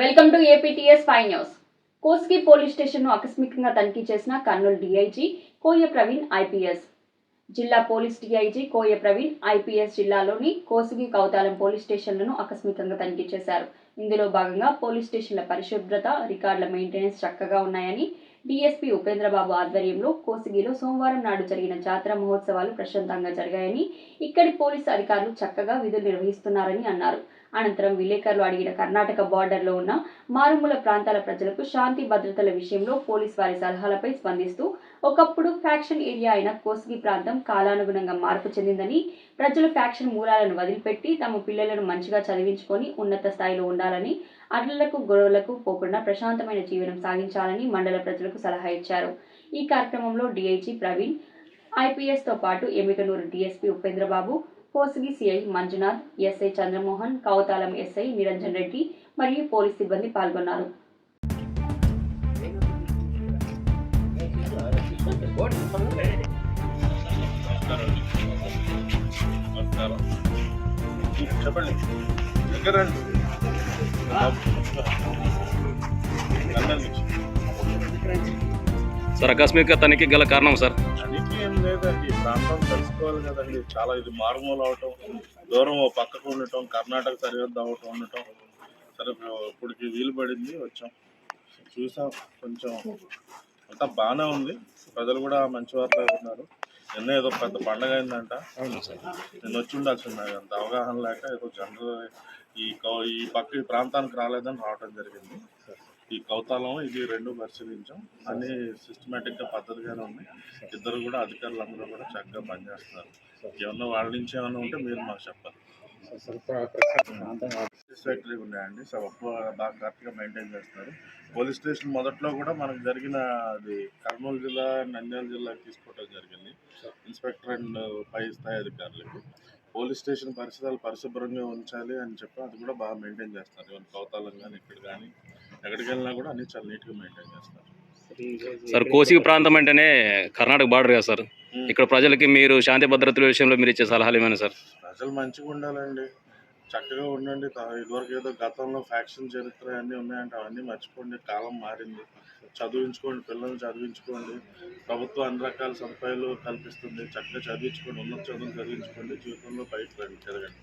Welcome to APTS five news. Koski police స్టేషన్ను ఆకస్మికంగా తనిఖీ చేసిన కర్నూలు డీఐజీ కోయ ప్రవీణ్ ఐపీఎస్. జిల్లా police DIG Koya Praveen IPS జిల్లాలోని కోసిగి కౌతాలం పోలీస్ స్టేషన్లను ఆకస్మికంగా తనిఖీ చేశారు. ఇందులో భాగంగా పోలీస్ స్టేషన్ల పరిశుభ్రత రికార్డుల మెయింటెనెన్స్ చక్కగా ఉన్నాయని డీఎస్పీ ఉపేంద్రబాబు ఆధ్వర్యంలో కోసిగిలో సోమవారం నాడు జరిగిన జాతర మహోత్సవాలు ప్రశాంతంగా జరిగాయని ఇక్కడి పోలీసు అధికారులు చక్కగా విధులు నిర్వహిస్తున్నారని అన్నారు. అనంతరం విలేకరులు అడిగిన కర్ణాటక బార్డర్లో ఉన్న మారుమూల ప్రాంతాల ప్రజలకు శాంతి భద్రతల విషయంలో పోలీస్ వారి సలహాలపై స్పందిస్తూ ఒకప్పుడు ఫ్యాక్షన్ ఏరియా అయిన కోసిగి ప్రాంతం కాలానుగుణంగా మార్పు చెందిందని ప్రజలు ఫ్యాక్షన్ మూలాలను వదిలిపెట్టి తమ పిల్లలను మంచిగా చదివించుకొని ఉన్నత స్థాయిలో ఉండాలని అడ్లకు గొడవలకు పోకుండా ప్రశాంతమైన జీవనం సాగించాలని మండల ప్రజలకు సలహా ఇచ్చారు. ఈ కార్యక్రమంలో డీఐజీ ప్రవీణ్ ఐపీఎస్తో పాటు Emmiganur DSP Upendrababu Kosigi CI Manjunath SI Chandramohan Kauthalam SI Niranjan Reddy మరియు పోలీస్ సిబ్బంది పాల్గొన్నారు. నమస్కారం చెప్పండి. దగ్గర రండి. సార్ ఆకస్మిక తనిఖీ గల కారణం సార్. తనిఖీ ఏం లేదండి. ప్రాంతం తెలుసుకోవాలి కదండి. చాలా ఇది మారుమూల అవటం దూరం ఓ పక్కకు ఉండటం కర్ణాటక సరిహద్దు అవటం ఉండటం. సరే ఇప్పటికి వీలు పడింది వచ్చాం. చూసాం కొంచెం అంతా బాగానే ఉంది. ప్రజలు కూడా మంచి వారిలో ఉన్నారు నిన్న ఏదో పెద్ద పండగ అయిందంట. అవును సార్. నేను వచ్చి ఉండాల్సింది నాకు అంత అవగాహన లేక ఏదో జనరల్ ఈ కౌ ఈ పక్క ఈ ప్రాంతానికి రాలేదని రావడం జరిగింది. ఈ కౌతాలం ఇది రెండు పరిశీలించాం. అన్ని సిస్టమేటిక్గా పద్ధతిగానే ఉన్నాయి ఇద్దరు కూడా అధికారులు అందరూ కూడా చక్కగా పనిచేస్తున్నారు. ఏమన్నా వాళ్ళ నుంచి ఏమైనా ఉంటే మీరు మాకు చెప్పాలి. సాటిస్ఫాక్టరీగా ఉన్నాయండి సో బాగా కరెక్ట్గా మెయింటైన్ చేస్తున్నారు. పోలీస్ స్టేషన్ మొదట్లో కూడా మనకు జరిగిన అది కర్నూలు జిల్లా నంద్యాల జిల్లాకి తీసుకోవడం జరిగింది. ఇన్స్పెక్టర్ అండ్ పై స్థాయి అధికారులకి. పోలీస్ స్టేషన్ పరిసరాలు పరిశుభ్రంగా ఉంచాలి అని చెప్పి అది కూడా బాగా మెయింటైన్ చేస్తారు ఈవెన్ కౌతాలం కానీ ఇక్కడ కానీ ఎక్కడికి వెళ్ళినా కూడా అన్ని చాలా నీట్గా మెయింటైన్ చేస్తారు సార్ కోసిగి ప్రాంతం అంటేనే కర్ణాటక బార్డర్ కదా సార్ ఇక్కడ ప్రజలకి మీరు శాంతి భద్రతల విషయంలో మీరు ఇచ్చే సలహాలు ఏమైనా సార్ ప్రజలు మంచిగా ఉండాలండి. చక్కగా ఉండండి. ఇదివరకు ఏదో గతంలో ఫ్యాక్షన్ చరిత్ర అన్నీ ఉన్నాయంటే అవన్నీ మర్చిపోండి. కాలం మారింది. చదివించుకోండి. పిల్లల్ని చదివించుకోండి. ప్రభుత్వం అన్ని రకాల సదుపాయాలు కల్పిస్తుంది. చక్కగా చదివించుకోండి. ఉన్నత చదువులు చదివించుకోండి. జీవితంలో బయటకు రండి. తిరగండి.